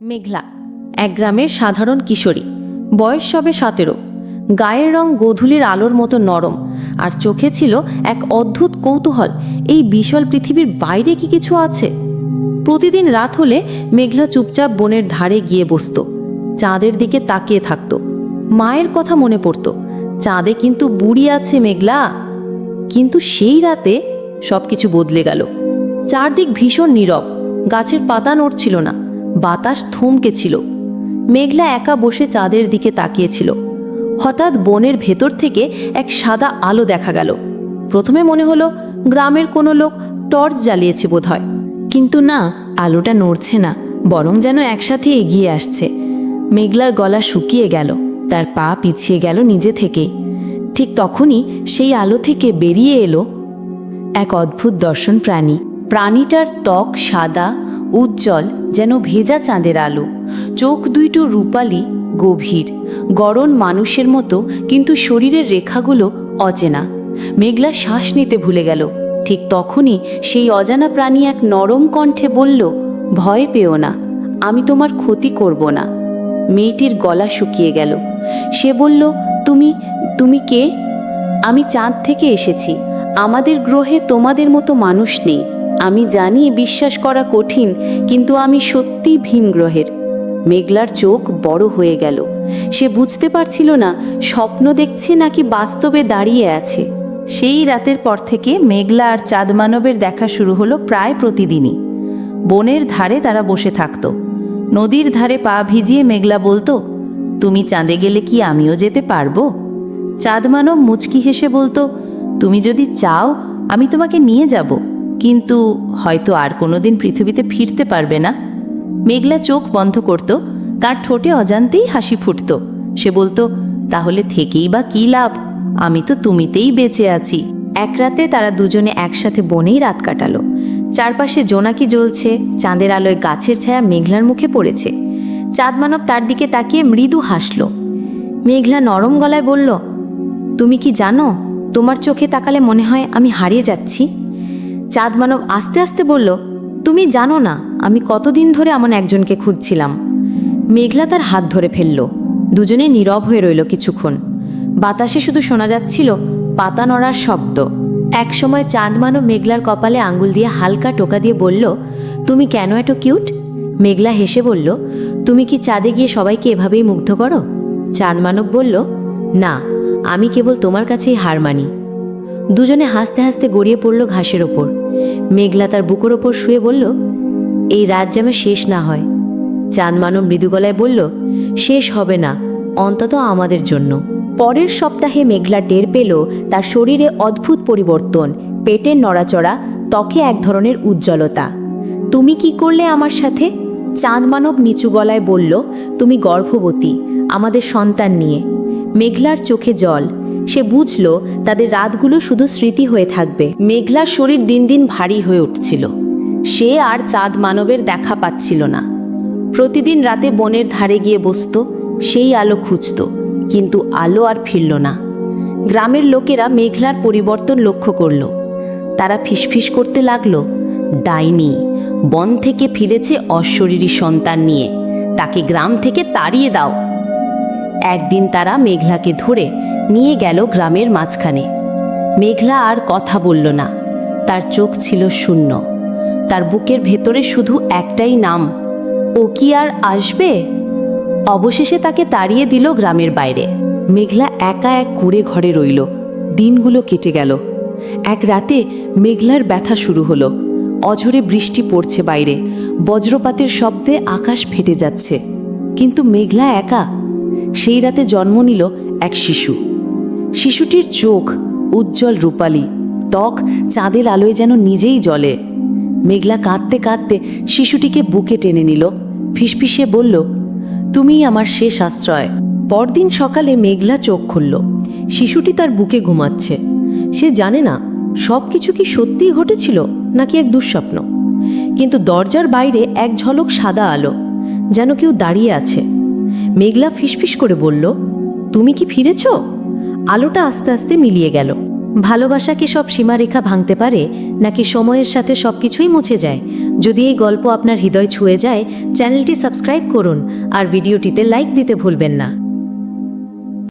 মেঘলা, এক গ্রামের সাধারণ কিশোরী, বয়স সবে সতেরো। গায়ের রং গোধূলির আলোর মতো নরম, আর চোখে ছিল এক অদ্ভুত কৌতূহল, এই বিশাল পৃথিবীর বাইরে কি কিছু আছে? প্রতিদিন রাত হলে মেঘলা চুপচাপ বনের ধারে গিয়ে বসত, চাঁদের দিকে তাকিয়ে থাকত। মায়ের কথা মনে পড়ত, চাঁদে কিন্তু বুড়ি আছে মেঘলা। কিন্তু সেই রাতে সবকিছু বদলে গেল। চারদিক ভীষণ নীরব, গাছের পাতা নড়ছিল না। বাতাস থমকে ছিল। মেঘলা একা বসে চাঁদের দিকে তাকিয়েছিল। হঠাৎ বনের ভেতর থেকে এক সাদা আলো দেখা গেল। প্রথমে মনে হলো গ্রামের কোনো লোক টর্চ জ্বালিয়েছে বোধহয়। কিন্তু না, আলোটা নড়ছে না, বরং যেন একসাথে এগিয়ে আসছে। মেঘলার গলা শুকিয়ে গেল, তার পা পিছিয়ে গেল নিজে থেকেই ঠিক তখনই সেই আলো থেকে বেরিয়ে এলো এক অদ্ভুত দর্শন প্রাণী প্রাণীটার ত্বক সাদা উজ্জ্বল যেন ভেজা চাঁদের আলো। চোখ দুইটো রূপালি, গভীর। গড়ন মানুষের মতো, কিন্তু শরীরের রেখাগুলো অচেনা। মেঘলা শ্বাস নিতে ভুলে গেল। ঠিক তখনই সেই অজানা প্রাণী এক নরম কণ্ঠে বলল, ভয় পেও না, আমি তোমার ক্ষতি করব না। মেয়েটির গলা শুকিয়ে গেল। সে বলল, তুমি তুমি কে? আমি চাঁদ থেকে এসেছি। আমাদের গ্রহে তোমাদের মতো মানুষ নেই। আমি জানি বিশ্বাস করা কঠিন, কিন্তু আমি সত্যি ভিন গ্রহের। মেঘলার চোখ বড় হয়ে গেল। সে বুঝতে পারছিল না, স্বপ্ন দেখছে নাকি বাস্তবে দাঁড়িয়ে আছে। সেই রাতের পর থেকে মেঘলা আর চাঁদ মানবের দেখা শুরু হলো প্রায় প্রতিদিনই। বনের ধারে তারা বসে থাকতো। নদীর ধারে পা ভিজিয়ে মেঘলা বলতো, তুমি চাঁদে গেলে কি আমিও যেতে পারব? চাঁদ মানব মুচকি হেসে বলতো, তুমি যদি চাও, আমি তোমাকে নিয়ে যাব। কিন্তু হয়তো আর কোনোদিন পৃথিবীতে ফিরতে পারবে না। মেঘলা চোখ বন্ধ করত তার ঠোঁটে অজান্তেই হাসি ফুটত। সে বলতো, তাহলে থেকেই বা কী লাভ? আমি তো তুমিতেই বেঁচে আছি। এক রাতে তারা দুজনে একসাথে বনেই রাত কাটালো। চারপাশে জোনাকি জ্বলছে, চাঁদের আলোয় গাছের ছায়া মেঘলার মুখে পড়েছে। চাঁদ মানব তার দিকে তাকিয়ে মৃদু হাসল। মেঘলা নরম গলায় বলল, তুমি কি জানো, তোমার চোখে তাকালে মনে হয় আমি হারিয়ে যাচ্ছি? চাঁদ মানব আস্তে আস্তে বলল, তুমি জানো না, আমি কতদিন ধরে এমন একজনকে খুঁজছিলাম? মেঘলা তার হাত ধরে ফেলল। দুজনে নীরব হয়ে রইল কিছুক্ষণ। বাতাসে শুধু শোনা যাচ্ছিল পাতা নড়ার শব্দ। একসময় চাঁদ মানব মেঘলার কপালে আঙ্গুল দিয়ে হালকা টোকা দিয়ে বলল, তুমি কেন এত কিউট? মেঘলা হেসে বলল, তুমি কি চাঁদে গিয়ে সবাইকে এভাবেই মুগ্ধ করো? চাঁদ মানব বলল, না, আমি কেবল তোমার কাছেই হার মানি। দুজনে হাসতে হাসতে গড়িয়ে পড়ল ঘাসের ওপর। মেঘলা তার বুকের ওপর শুয়ে বলল, এই রাত যেন শেষ না হয়। চাঁদ মানব মৃদু গলায় বলল, শেষ হবে না, অন্তত আমাদের জন্য। পরের সপ্তাহে মেঘলা টের পেল তার শরীরে অদ্ভুত পরিবর্তন, পেটের নড়াচড়া, ত্বকে এক ধরনের উজ্জ্বলতা। তুমি কি করলে আমার সাথে? চাঁদ মানব নিচু গলায় বলল, তুমি গর্ভবতী, আমাদের সন্তান নিয়ে। মেঘলার চোখে জল সে বুঝল তাদের রাতগুলো শুধু স্মৃতি হয়ে থাকবে। মেঘলার শরীর দিন দিন ভারী হয়ে উঠছিল। সে আর চাঁদ মানবের দেখা পাচ্ছিল না। প্রতিদিন রাতে বনের ধারে গিয়ে বসত, সেই আলো খুঁজত, কিন্তু আলো আর ফিরল না। গ্রামের লোকেরা মেঘলার পরিবর্তন লক্ষ্য করল। তারা ফিসফিস করতে লাগল, ডাইনি, বন থেকে ফিরেছে অশরীরী সন্তান নিয়ে, তাকে গ্রাম থেকে তাড়িয়ে দাও। একদিন তারা মেঘলাকে ধরে নিয়ে গেল গ্রামের মাঝখানে। মেঘলা আর কথা বলল না। তার চোখ ছিল শূন্য। তার বুকের ভেতরে শুধু একটাই নাম, ও কি আর আসবে? অবশেষে তাকে তাড়িয়ে দিল গ্রামের বাইরে। মেঘলা একা এক কুড়ে ঘরে রইল। দিনগুলো কেটে গেল। এক রাতে মেঘলার ব্যথা শুরু হলো। অঝরে বৃষ্টি পড়ছে বাইরে। বজ্রপাতের শব্দে আকাশ ফেটে যাচ্ছে। কিন্তু মেঘলা একা। সেই রাতে জন্ম নিল এক শিশু। শিশুটির চোখ উজ্জ্বল রূপালী, ত্বক চাঁদের আলোয় যেন নিজেই জ্বলে। মেঘলা কাঁদতে কাঁদতে শিশুটিকে বুকে টেনে নিল ফিসফিসে বলল, তুমিই আমার শেষ আশ্রয়। পরদিন সকালে মেঘলা চোখ খুলল। শিশুটি তার বুকে ঘুমাচ্ছে। সে জানে না সব কিছু কি সত্যিই ঘটেছিল নাকি এক দুঃস্বপ্ন। কিন্তু দরজার বাইরে এক ঝলক সাদা আলো, যেন কেউ দাঁড়িয়ে আছে। মেঘলা ফিসফিস করে বলল, তুমি কি ফিরেছ? আলোটা আস্তে আস্তে মিলিয়ে গেল। ভালোবাসা কি সব সীমারেখা ভাঙতে পারে, নাকি সময়ের সাথে সব কিছুই মুছে যায়? যদি এই গল্প আপনার হৃদয় ছুঁয়ে যায়, চ্যানেলটি সাবস্ক্রাইব করুন আর ভিডিওটিতে লাইক দিতে ভুলবেন না।